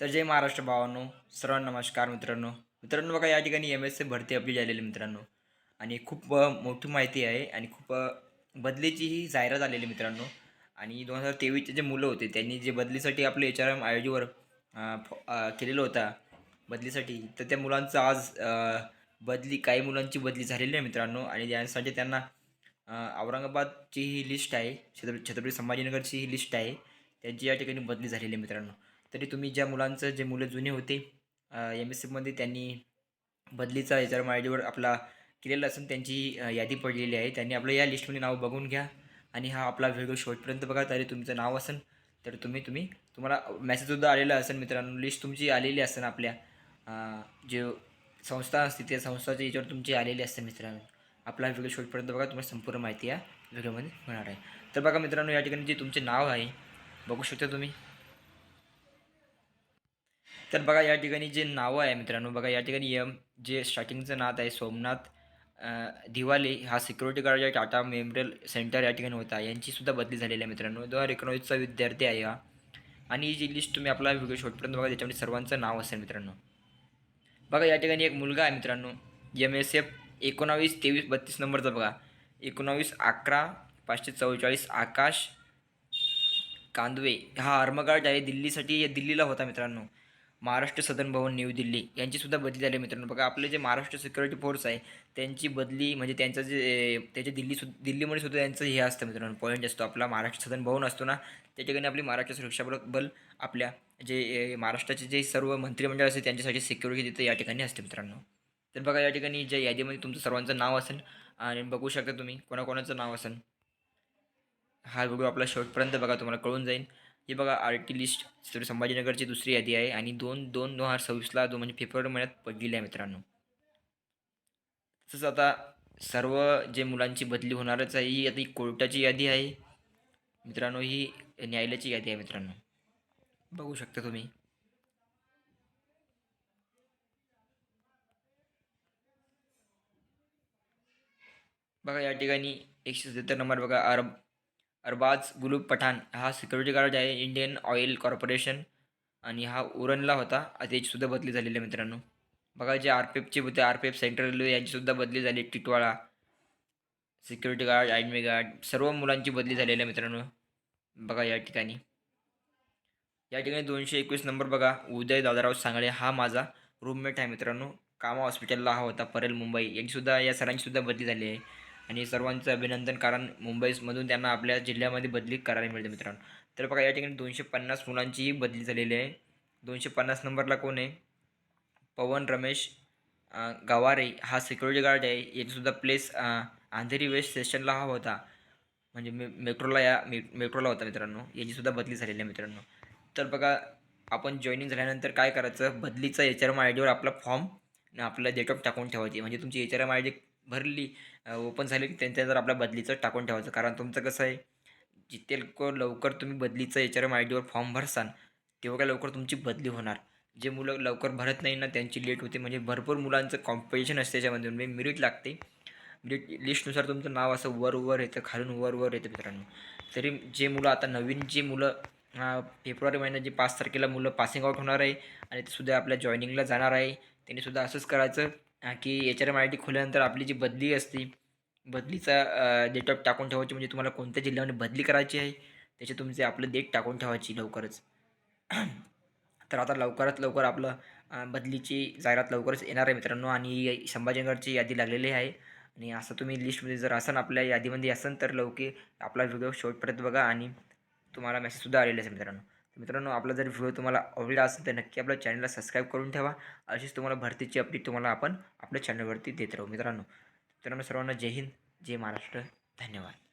तर जय महाराष्ट्र भावांनो सर्वांना नमस्कार मित्रांनो. मित्रांनो बघा या ठिकाणी एम एस सी भरती आपली झालेली मित्रांनो. आणि खूप मोठी माहिती आहे आणि खूप बदलीची बदलीचीही जाहिरात आलेली मित्रांनो. आणि दोन हजार तेवीसचे जे मुलं होते त्यांनी जे बदलीसाठी आपले एच आर एम आय डीवर केलेलं होता बदलीसाठी तर त्या मुलांचं आज बदली काही मुलांची बदली झालेली आहे मित्रांनो. आणि यासाठी त्यांना औरंगाबादची ही लिस्ट आहे छत्रपती छत्रपती संभाजीनगरची ही लिस्ट आहे त्यांची या ठिकाणी बदली झालेली आहे मित्रांनो. तरी तुम्ही ज्या मुलांचं जे मुलं जुने होते एम एस सीमध्ये त्यांनी बदलीचा एच आर आय डीवर आपला केलेला असून त्यांची यादी पडलेली आहे. त्यांनी आपलं या लिस्टमध्ये नाव बघून घ्या आणि हा आपला व्हिडिओ शेवटपर्यंत बघा. तरी तुमचं नाव असेल तर तुम्ही तुम्ही तुम्हाला मेसेजसुद्धा आलेला असेल मित्रांनो. लिस्ट तुमची आलेली असेल आपल्या जे संस्था असते त्या संस्थाच्या याच्यावर तुमची आलेली असते मित्रांनो. आपला व्हिडिओ शेवटपर्यंत बघा. तुम्हाला संपूर्ण माहिती या व्हिडिओमध्ये मिळणार आहे. तर बघा मित्रांनो या ठिकाणी जे तुमचे नाव आहे बघू शकता तुम्ही. तर बघा या ठिकाणी जे नावं आहे मित्रांनो बघा या ठिकाणी यम जे स्टार्टिंगचं नाव आहे सोमनाथ दिवाले हा सिक्युरिटी गार्ड या टाटा मेमोरियल सेंटर या ठिकाणी होता. यांचीसुद्धा बदली झालेली आहे मित्रांनो. दोन हजार एकोणवीसचा विद्यार्थी आहे हा. आणि ही जी लिस्ट तुम्ही आपला व्हिडिओ शॉटपर्यंत बघा त्याच्यामध्ये सर्वांचं नाव असेल मित्रांनो. बघा या ठिकाणी एक मुलगा आहे मित्रांनो. एम एस एफ एकोणावीस तेवीस बत्तीस नंबरचा बघा. एकोणावीस अकरा पाचशे चव्वेचाळीस आकाश कांदवे. हा आर्मगार्ड आहे. दिल्लीसाठी दिल्लीला होता मित्रांनो. महाराष्ट्र सदन भवन न्यू दिल्ली यांचीसुद्धा बदली झाली मित्रांनो. बघा आपले जे महाराष्ट्र सिक्युरिटी फोर्स आहे त्यांची बदली म्हणजे त्यांचं जे त्याचे दिल्ली सु दिल्लीमध्ये सुद्धा त्यांचं हे असतं मित्रांनो पॉईंट असतो. आपला महाराष्ट्र सदन भवन असतो ना त्या ठिकाणी आपली महाराष्ट्र सुरक्षा बल बल आपल्या जे ए, महाराष्ट्राचे जे सर्व मंत्रिमंडळ असते त्यांच्यासाठी सिक्युरिटी तिथं या ठिकाणी असते मित्रांनो. तर बघा या ठिकाणी ज्या यादीमध्ये तुमचं सर्वांचं नाव असेल आणि बघू शकता तुम्ही कोणाकोणाचं नाव असेल. हा व्हिडिओ आपला शेवटपर्यंत बघा तुम्हाला कळून जाईल. ही बघा आर्टिलिस्ट लिस्ट संभाजीनगरची दुसरी यादी आहे आणि दोन दोन दोन हजार सव्वीसला दोन म्हणजे फेब्रुवारी महिन्यात पडलेली आहे मित्रांनो. तसंच आता सर्व जे मुलांची बदली होणारच आहे ही आता ही कोर्टाची यादी आहे. मित्रांनो ही न्यायालयाची यादी आहे मित्रांनो. बघू शकता तुम्ही. बघा या ठिकाणी एकशे सत्तर नंबर बघा अरब अरबाज गुलूब पठाण हा सिक्युरिटी गार्ड आहे इंडियन ऑइल कॉर्पोरेशन आणि हा उरणला होता. त्याचीसुद्धा बदली झालेली आहे मित्रांनो. बघा जे आर पी एफचे होते R P F central railway यांचीसुद्धा बदली झाली. Titwala security guard army guard सर्व मुलांची बदली झालेली आहे मित्रांनो. बघा या ठिकाणी. या ठिकाणी दोनशे एकवीस नंबर बघा. उदय दादाराव सांगळे हा माझा रूममेट आहे मित्रांनो. कामा हॉस्पिटलला हा होता परेल मुंबई. यांचीसुद्धा या सरांचीसुद्धा बदली झाली आहे. आणि सर्वांचं अभिनंदन कारण मुंबईमधून त्यांना आपल्या जिल्ह्यामध्ये बदली करायला मिळते मित्रांनो. तर बघा या ठिकाणी दोनशे पन्नास मुलांचीही बदली झालेली आहे. दोनशे पन्नास नंबरला कोण आहे? पवन रमेश गवारे हा सिक्युरिटी गार्ड आहे. याचीसुद्धा प्लेस अंधेरी वेस्ट स्टेशनला हा होता. म्हणजे मे मेट्रोला या मे मेट्रोला होता मित्रांनो. याचीसुद्धा बदली झालेली आहे मित्रांनो. तर बघा आपण जॉईनिंग झाल्यानंतर काय करायचं? बदलीचा एच आर एम आय डीवर आपला फॉर्म आणि आपला डेट ऑफ टाकून ठेवायची. म्हणजे तुमची H R M I D भरली ओपन झाली की त्यांच्यानंतर आपल्या बदलीचं टाकून ठेवायचं. कारण तुमचं कसं आहे जिथे लवकर लवकर तुम्ही बदलीचं एच आर एम आय डीवर फॉर्म भरसाल काय लवकर तुमची बदली होणार. जे मुलं लवकर भरत नाही ना त्यांची लेट होते. म्हणजे भरपूर मुलांचं कॉम्पिटिशन असते त्याच्यामध्ये म्हणजे मिरिट लागते. मिरिट लिस्टनुसार तुमचं नाव असं वर वर येतं. खालून वर वर येतं मित्रांनो. तरी जे मुलं आता नवीन जे मुलं फेब्रुवारी महिन्यात जे पाच तारखेला मुलं पासिंग आउट होणार आहे आणि ते सुद्धा आपल्या जॉईनिंगला जाणार आहे. त्यांनी सुद्धा असंच करायचं. की H R M I T खोल्यानंतर आपली जी बदली असते बदलीचा डेट ऑफ टाकून ठेवायची म्हणजे तुम्हाला कोणत्या जिल्ह्यामध्ये बदली करायची आहे त्याचे तुमचे आपलं डेट टाकून ठेवायची लवकरच. तर आता लवकरात लवकर आपलं बदलीची जाहिरात लवकरच येणार आहे मित्रांनो आणि संभाजीनगरची यादी लागलेली आहे. आणि असं तुम्ही लिस्टमध्ये जर असाल आपल्या यादीमध्ये असाल तर लवकर आपला व्हिडिओ शेवटपर्यंत बघा आणि तुम्हाला मेसेजसुद्धा आलेला असेल मित्रांनो. मित्रांनो आपला जर व्हिडिओ तुम्हाला आवडला असेल तर नक्की आपल्या चॅनलला सबस्क्राईब करून ठेवा. अशीच तुम्हाला भरतीची अपडेट तुम्हाला आपण आपल्या चॅनलवरती देत राहू मित्रांनो. मित्रांनो सर्वांना जय हिंद जय महाराष्ट्र. धन्यवाद.